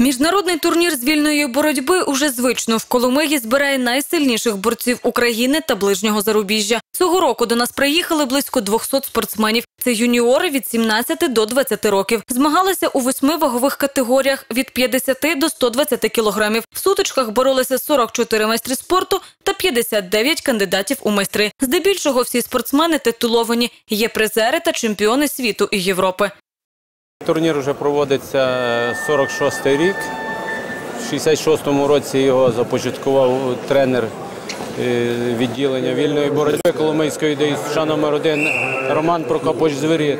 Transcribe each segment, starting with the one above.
Міжнародний турнір з вільної боротьби уже звично в Коломиї збирає найсильніших борців України та ближнього зарубіжжя. Цього року до нас приїхали близько 200 спортсменів. Це юніори від 17 до 20 років. Змагалися у восьми вагових категоріях від 50 до 120 кілограмів. В сутичках боролися 44 майстри спорту та 59 кандидатів у майстри. Здебільшого всі спортсмени титуловані. Є призери та чемпіони світу і Європи. Турнір вже проводиться 46-й рік. В 66-му році його започаткував тренер е, відділення вільної боротьби Коломийської ДСШ номер 1 Роман Прокопович Звиріт.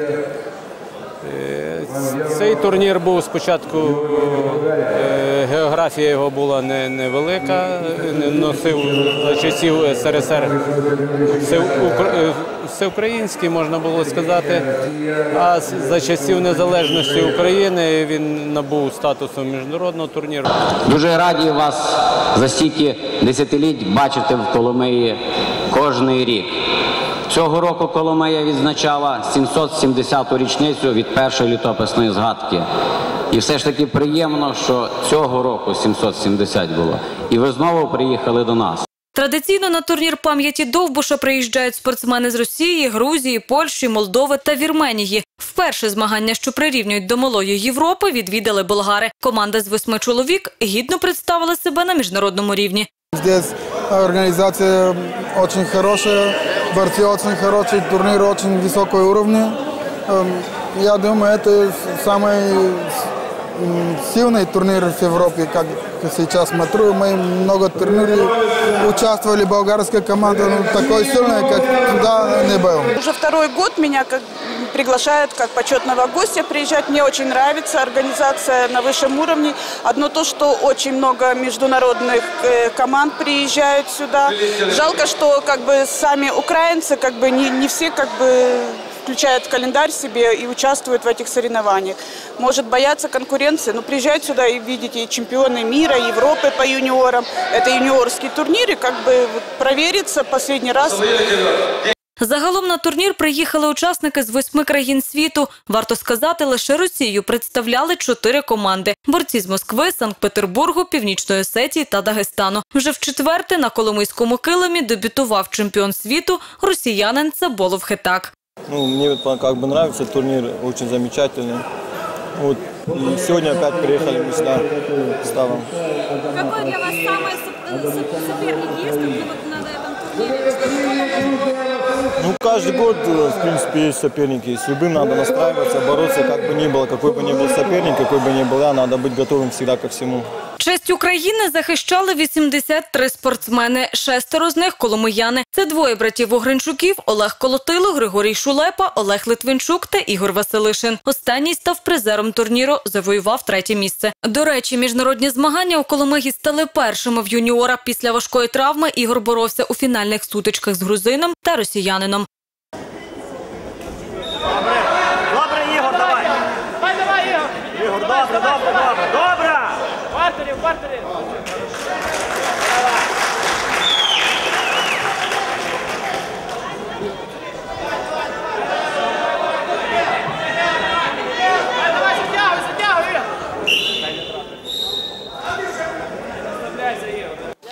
Цей турнір був спочатку, е, географія його була не- невелика, не носив за часів СРСР е, всеукраїнський, можна було сказати. А за часів незалежності України він набув статусу міжнародного турніру. Дуже раді вас за стільки десятиліть бачити в Коломиї кожний рік. Цього року Коломия відзначала 770-ту річницю від першої літописної згадки. І все ж таки приємно, що цього року 770 було. І ви знову приїхали до нас. Традиційно на турнір пам'яті Довбуша приїжджають спортсмени з Росії, Грузії, Польщі, Молдови та Вірменії. Вперше змагання, що прирівнюють до малої Європи, відвідали болгари. Команда з восьми чоловік гідно представила себе на міжнародному рівні. Здесь организация очень хорошая, борцы очень хорошие, турнир очень высокого уровня. Я думаю, это самый сильный турнир в Европе, как сейчас смотрю. Мы много турниров участвовали, болгарская команда, такой сильной, как туда не был. Уже второй год меня как приглашают как почетного гостя приезжать. Мне очень нравится организация на высшем уровне. Одно то, что очень много международных э, команд приезжают сюда. Жалко, что как бы сами украинцы как бы не, не все как бы включают календарь себе и участвуют в этих соревнованиях. Может бояться конкуренции, но приезжают сюда и видите и чемпионы мира, Европы по юниорам. Это юниорский турнир, и как бы провериться последний раз Загалом на турнір приїхали учасники з восьми країн світу. Варто сказати, лише Росію представляли чотири команди: борці з Москви, Санкт-Петербургу, Північної Осетії та Дагестану. Вже в четверте на Коломийському килимі дебютував чемпіон світу росіянин Цаболов Хитак. Ну, мне вот как бы нравится турнир, очень замечательный. Вот. И сегодня опять приехали мы сюда с Ставом. Какой для вас самый соп- соп- соперник есть каждый год, э, в принципе, есть соперники. С любым надо настраиваться, бороться, как бы ни было, какой бы ни был соперник, какой бы ни был я, надо быть готовым всегда ко всему. Честь України захищали 83 спортсмени. Шестеро з них коломияни. Це двоє братів Огринчуків Олег Колотило, Григорій Шулепа, Олег Литвинчук та Ігор Василишин. Останній став призером турніру, завоював третє місце. До речі, міжнародні змагання у Коломиї стали першими в юніора. Після важкої травми Ігор боровся у фінальних сутичках з грузином та росіянином.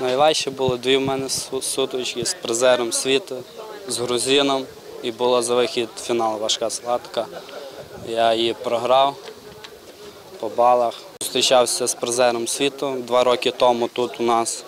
Найважче було дві в мене су- сутички з призером світу, з грузином. І була за вихід фінал важка схватка. Я її програв по балах. Зустрічався з призером світу два роки тому тут у нас.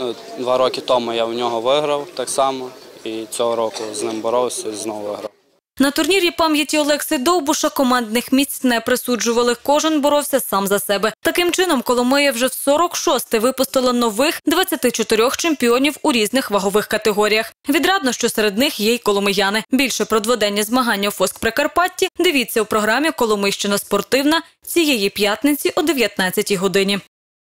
Ну, Два роки тому я в нього виграв так само. І цього року з ним боровся і знову виграв. На турнірі пам'яті Олекси Довбуша командних місць не присуджували. Кожен боровся сам за себе. Таким чином, Коломия вже в 46-те випустила нових 24 чемпіонів у різних вагових категоріях. Відрадно, що серед них є й коломияни. Більше про дводенні змагання у Фоск Прикарпатті дивіться у програмі Коломийщина спортивна цієї п'ятниці о 19 годині.